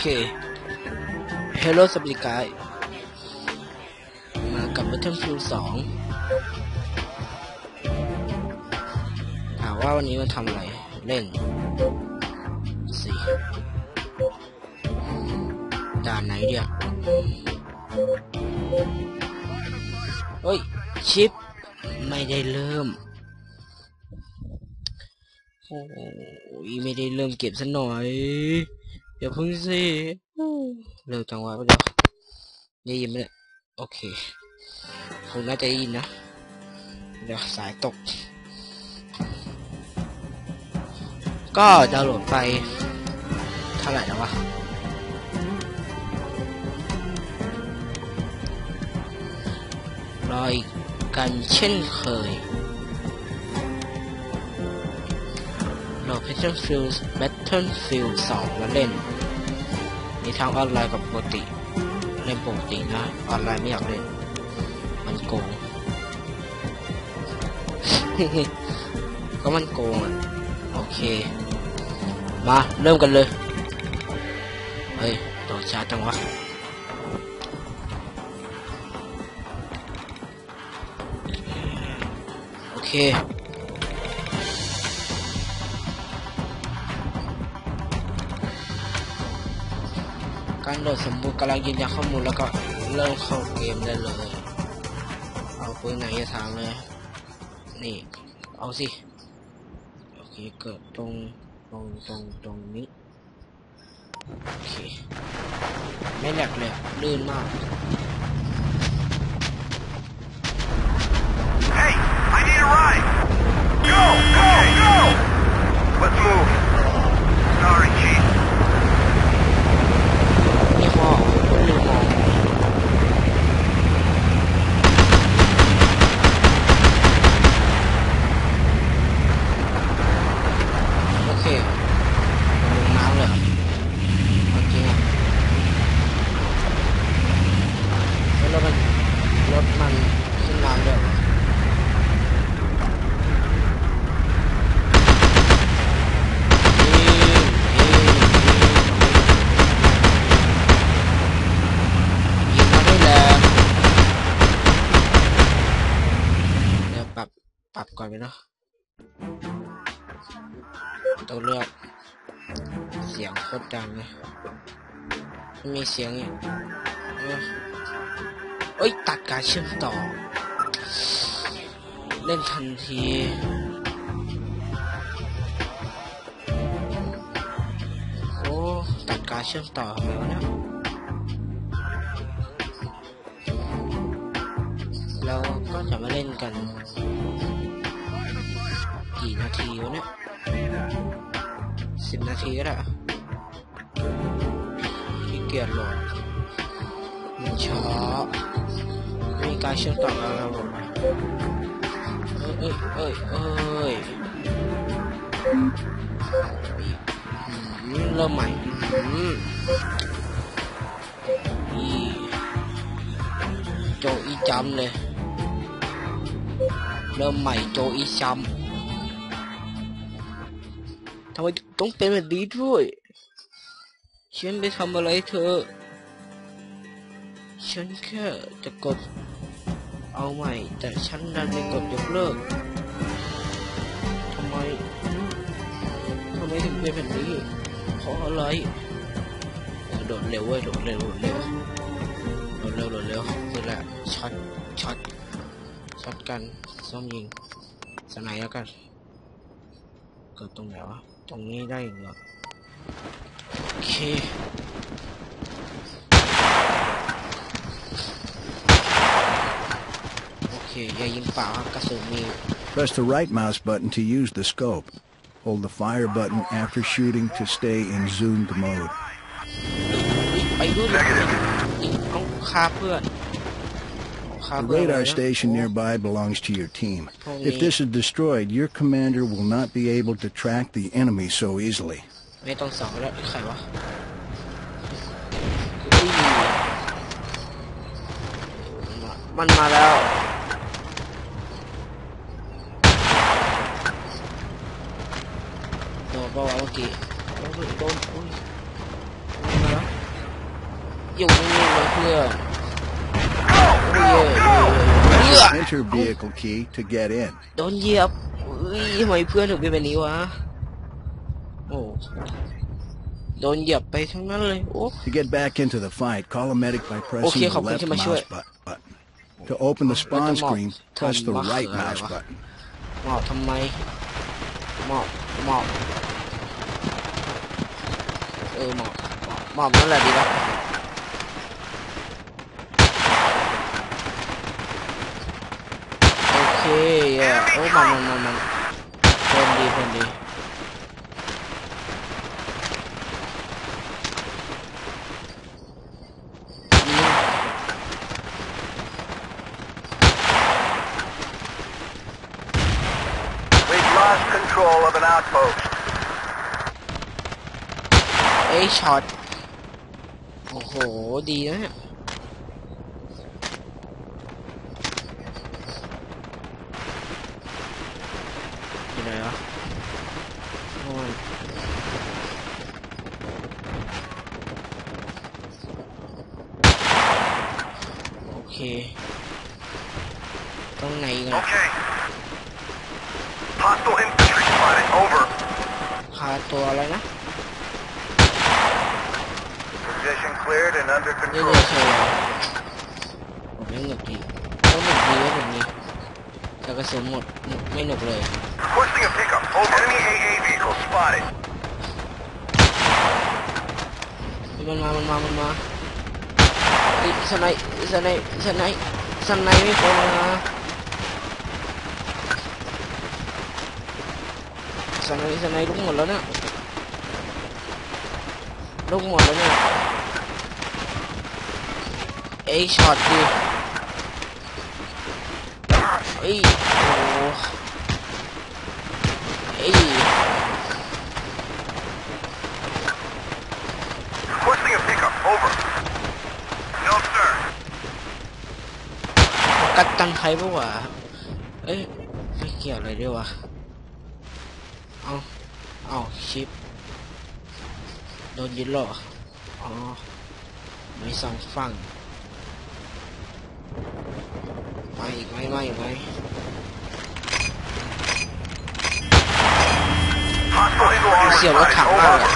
เค Hello สวัสดีกายมากับ Battlefield 2ถามว่าวันนี้มาทำอะไร เล่นสิด่านไหนเดียวเฮ้ย ชิป ไม่ได้เริ่ม โอ้ยไม่ได้เริ่มเก็บซะหน่อย เดี๋ยวพึ่งสิเร็วจังวะเดี๋ยวได้ยินไหมเนี่ยโอเคคงน่าจะได้ยินนะ เดี๋ยวสายตก ก็ดาวน์โหลดไปเท่าไหร่แล้ววะรออีกกันเช่นเคย Battlefield Battlefield 2 มาเล่น มีทั้งออนไลน์กับปกติ เล่นปกตินะ ออนไลน์ไม่อยากเล่น มันโกง ก็มันโกงอะ โอเค มาเริ่มกันเลย เฮ้ยโดดช้าจังวะโอเค การโหลดสมบูรณ์กำลังยืนยันข้อมูลแล้วก็เริ่มเข้าเกมได้เลย เอาปืนไหนจะถามเลย นี่ เอาสิ โอเค เกิดตรงตรงตรงตรงนี้ โอเค ไม่แหลกเลย ลื่นมาก Hey, I need a ride. Go, go, go. Let's move. Sorry, Chief. ยี่ห้อลืมมองโอเคลงน้ำเลยเหรอเอาจริงอะแล้วรถมันรถมันขึ้นน้ำด้วยเหรอนี่นี่นี่ ยิงมาได้แล้วเดี๋ยวปรับ ปรับก่อนไปเนาะ ต้องเลือก เสียงโคตรดังเลยมีเสียงอีกเอ้ยเอ้ย ตัดการเชื่อมต่อ เล่นทันทีโอ้ตัดการเชื่อมต่อทำไมวะเนี่ยเราก็จะมาเล่นกัน กี่นาทีวะเนี่ยสิบนาทีก็ได้อะขี้เกียจโหลดมันช้าไม่มีการเชื่อมต่อกับระบบอเอ้ยเอ้ยเอ้ยเอ้ยอืมเริ่มใหม่อืมอีโจอีจำเลย เริ่มใหม่โจอีจำ ทำไมต้องเป็นแบบนี้ด้วยฉันไปทำอะไรเธอ ฉันแค่จะกดเอาใหม่ แต่ฉันดันไปกดยกเลิกทำไมทำไมถึงเป็นแบบนี้เพราะอะไรเออโดดเร็วเว้ยโดดเร็วโดดเร็วโดดเร็วโดดเร็วนี่แหละช็อตช็อตช็อตกันซ่อมยิงสไนแล้วกันเกิดตรงไหนวะ ตรงนี้ได้อีกเหรอโอเค โอเค อย่ายิงเปล่าครับกระสุนมี Press the right mouse button to use the scope. Hold the fire button after shooting to stay in zoomed mode. ไปด้วยเลยต้องฆ่าเพื่อนฆ่า The radar station nearby belongs to your team. If this is destroyed, your commander will not be able to track the enemy so easily the enter vehicle key to get in. โดนเหยียบเฮ้ยทำไมเพื่อนถึงเป็นแบบนี้วะ โอ้โดนเหยียบไปทั้งนั้นเลย Go to get back into the fight call a medic by pressing the left mouse button to open the spawn screen press the right mouse button หมอบทำไมหมอบหมอบเออหมอบหมอบหมอบนั่นแหละดีแล้ว Oh my man, my man. Friendly, friendly. Control of an outpost. A shot. Oh, dear. Mission cleared and under control. Ủa, ngực gì? Có ngực gì đó ngực gì? Sao cái số 1, 1 mới ngực rồi. Requesting a pickup. Over. Enemy AA vehicle spotted. Mình mà, mình mà, mình mà. Đi, sân này, sân này, sân này. Sân này mới có... Sân này, sân này đúng rồi lớn á. Đúng rồi lớn á. เอ็กช็อตดิเอ้ยโอ้เกัดตังไทยปะวะเอ้ยไม่เกี่ยวเลยด้วยวะ เอาเอาชิป โดนยึดหรออ๋อไม่สองฝั่ง อีกไหมไหมไหมเสียรถถังมากเลย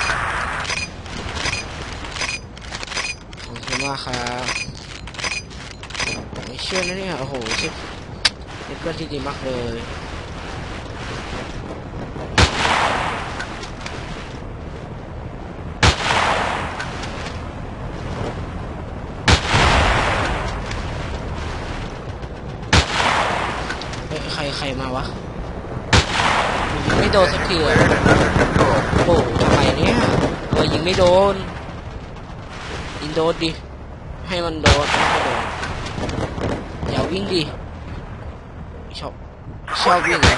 ขอบคุณมากครับไม่เชื่อนะเนี่ย โอ้โหชิปเป็นเพื่อนที่ดีมากเลย ใครมาวะยิงไม่โดนสักทีเลยโอ้ทำไมเนี่ยตัวยิงไม่โดนยิงโดนดิ ให้มันโดนอย่าวิ่งดิชอบชอบวิ่งเลย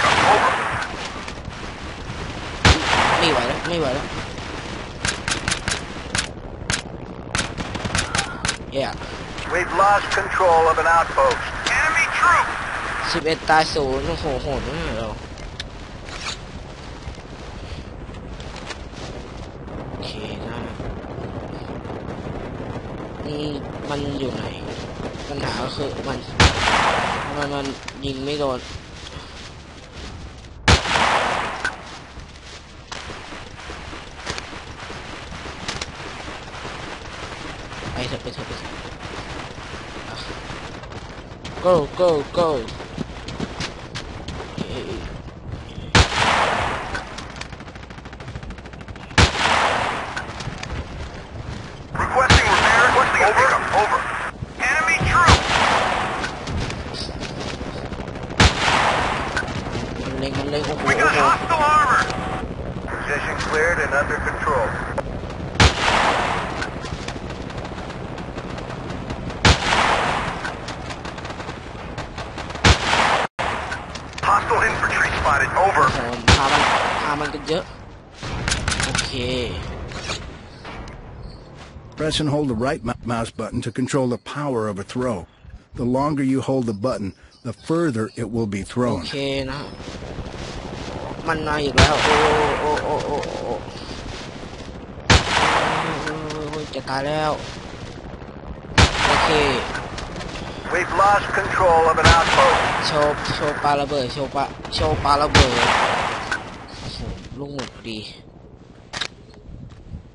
ไม่ไหวแล้วไม่ไหวแล้วเย่ We've lost control of an outpost. Enemy troops! สิบเอ็ดตายศูนย์โอ้โหโหดมากเราโอเคนะนี่มันอยู่ไหน ปัญหาก็คือมัน มันมันยิงไม่โดนไปเถอะไปเถอะไปเถอะ go go go We got hostile armor. Position cleared and under control. hostile infantry spotted โอ้โหพามันพามันกันเยอะ Okay. Press and hold the right mouse button to control the power of a throw. The longer you hold the button, the further it will be thrown. โอเคนะมันมาอีกแล้วโอ้โอ้โอ้โอ้โอ้จะตายแล้วโอเค We've lost control of an outpost โชว์โชว์ปลาระเบิดโชว์ปลาโชว์ปลาระเบิดลูกหมดดี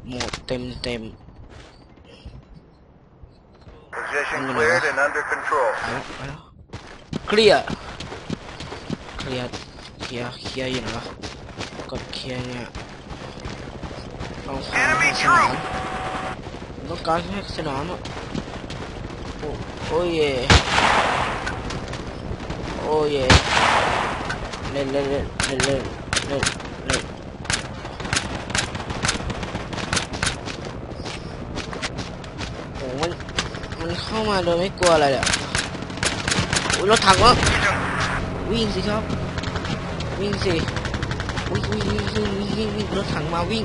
หมดเต็มเต็ม Position cleared and under control. เคลียร์เคลียร์เคลียร์เคลียร์อยู่ไหนวะกดเคลียร์เนี่ยต้องหา Enemy สนามต้องการแค่สนามอะโอ้โอ้ยเย่โอ้ยเย่เล่นเล่นเล่นเล่นเล่นเล่นเล่นโอ้มันมันเข้ามาโดยไม่กลัวอะไรเลย อะอุ้ยรถถังวะวิ่งสิครับ วิ่งสิวิ่งวิ่งวิ่งวิ่งวิ่งวิ่งวิ่งรถถังมาวิ่ง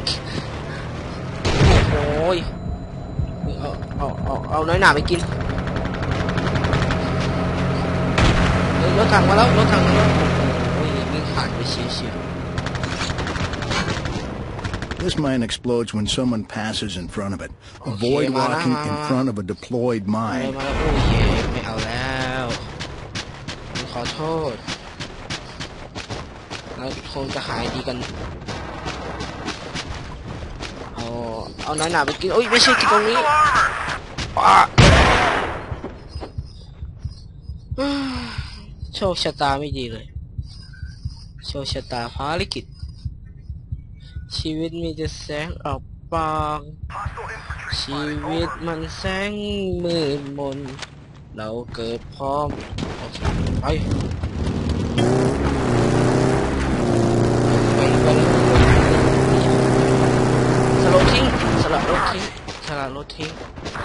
โอ้โหยเอาเอาเอาเอาน้อยหนาไปกินเฮ้ยรถถังมาแล้วรถถังมาแล้วโอ้ยวิ่งผ่านไปเฉียเฉีย This mine explodes when someone passes in front of it. Avoid mana, walking in mana. front of a deployed มาเลย mine. ขอโทษแล้วคงจะหายดีกัน เอาเอาน้อยหนาไปกินโอ้ยไม่ใช่กินตรงนี้ Armor! ป้าโชคชะตาไม่ดีเลย โชคชะตาภารกิจ ชีวิตมีแต่แสงออกบางชีวิตมันแสงมืดมน เราเกิดพร้อมโอเคไปไปไปเลยสลดทิ้งสละรถทิ้งสละรถทิ้ง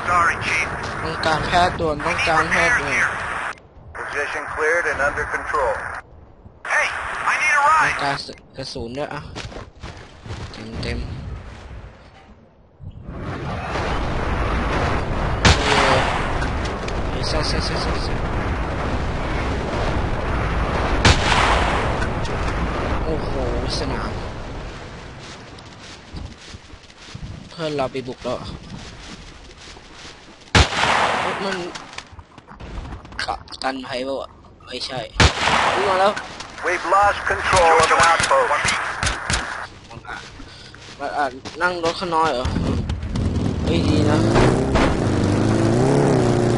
Sorry, Chief. ต้องการแพทย์ด่วนต้อง Need การแพทย์ repairs ด่วน here. Position cleared and under control. Hey, I need a ต้อง ride. การกระสุนด้วยอะเต็มเต็มเฮ้ย ใส่ใส่ใส่ใส่ใส่โอ้โหสนาม เพื่อนเราไปบุกแล้วมันกัปตันไพเปล่าวะไม่ใช่มาแล้ว We've lost control of an outpost. มันอะนั่งรถข้างน้อยเหรอเฮ้ยดีนะ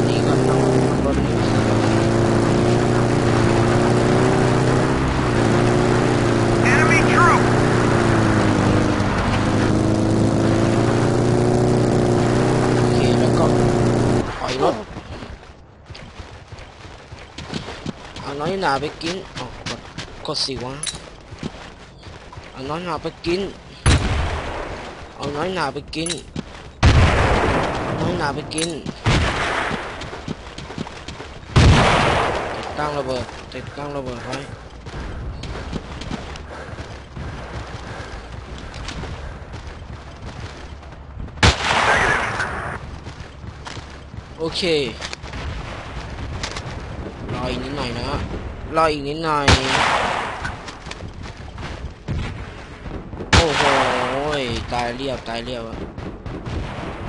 นี่ก็นั่งรถนี่ Enemy troop. โอเคแล้วก็ปล่อยรถเอาน้อย หนาไปกินออกดกดสิวะเอาน้อยหนาไปกิน เอาน้อยหนาไปกินเอาน้อยหนาไปกิน ติดตั้งระเบิด ติดตั้งระเบิดไว้โอเครออีกนิดหน่อยนะ รออีกนิดหน่อย โอ้โหตายเรียบตายเรียบอะ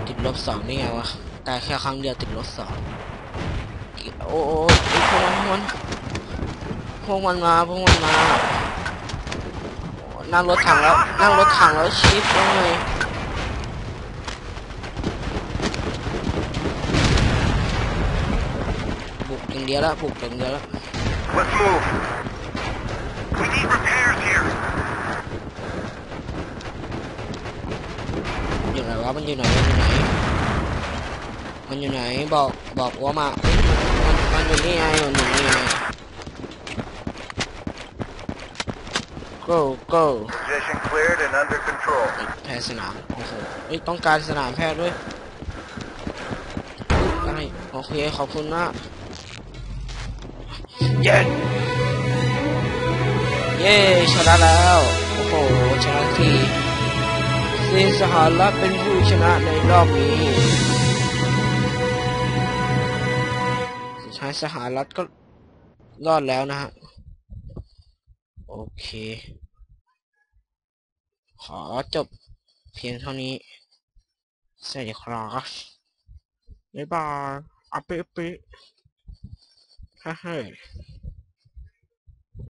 ติดลบสองนี่ไงวะ ตายแค่ครั้งเดียวติดลบสองโอ้โหพวกมันพวกมันพวกมันมาพวกมันมานั่งรถถังแล้วนั่งรถถังแล้วชิปเลยบุกอย่างเดียวละบุกอย่างเดียวละ Let's move. We need repairs here. อยู่ไหนวะมันอยู่ไหนมันอยู่ไหน มันอยู่ไหนบอกบอกว่ามามันมันอยู่นี่ไงมันอยู่นี่ไง go go Position cleared and under control. แพทย์สนามโอ้โหเอ้ยต้องการสนามแพทย์ด้วยได้โอเคขอบคุณนะ เย้เย้ชนะแล้ว โอ้โหชนะทีซีสหรัฐเป็นผู้ชนะในรอบนี้สุดท้ายสหรัฐก็รอดแล้วนะฮะ โอเค ขอจบเพียงเท่านี้สวัสดีครับบ๊ายบายอะเป๊ะเปฮ่าฮ่า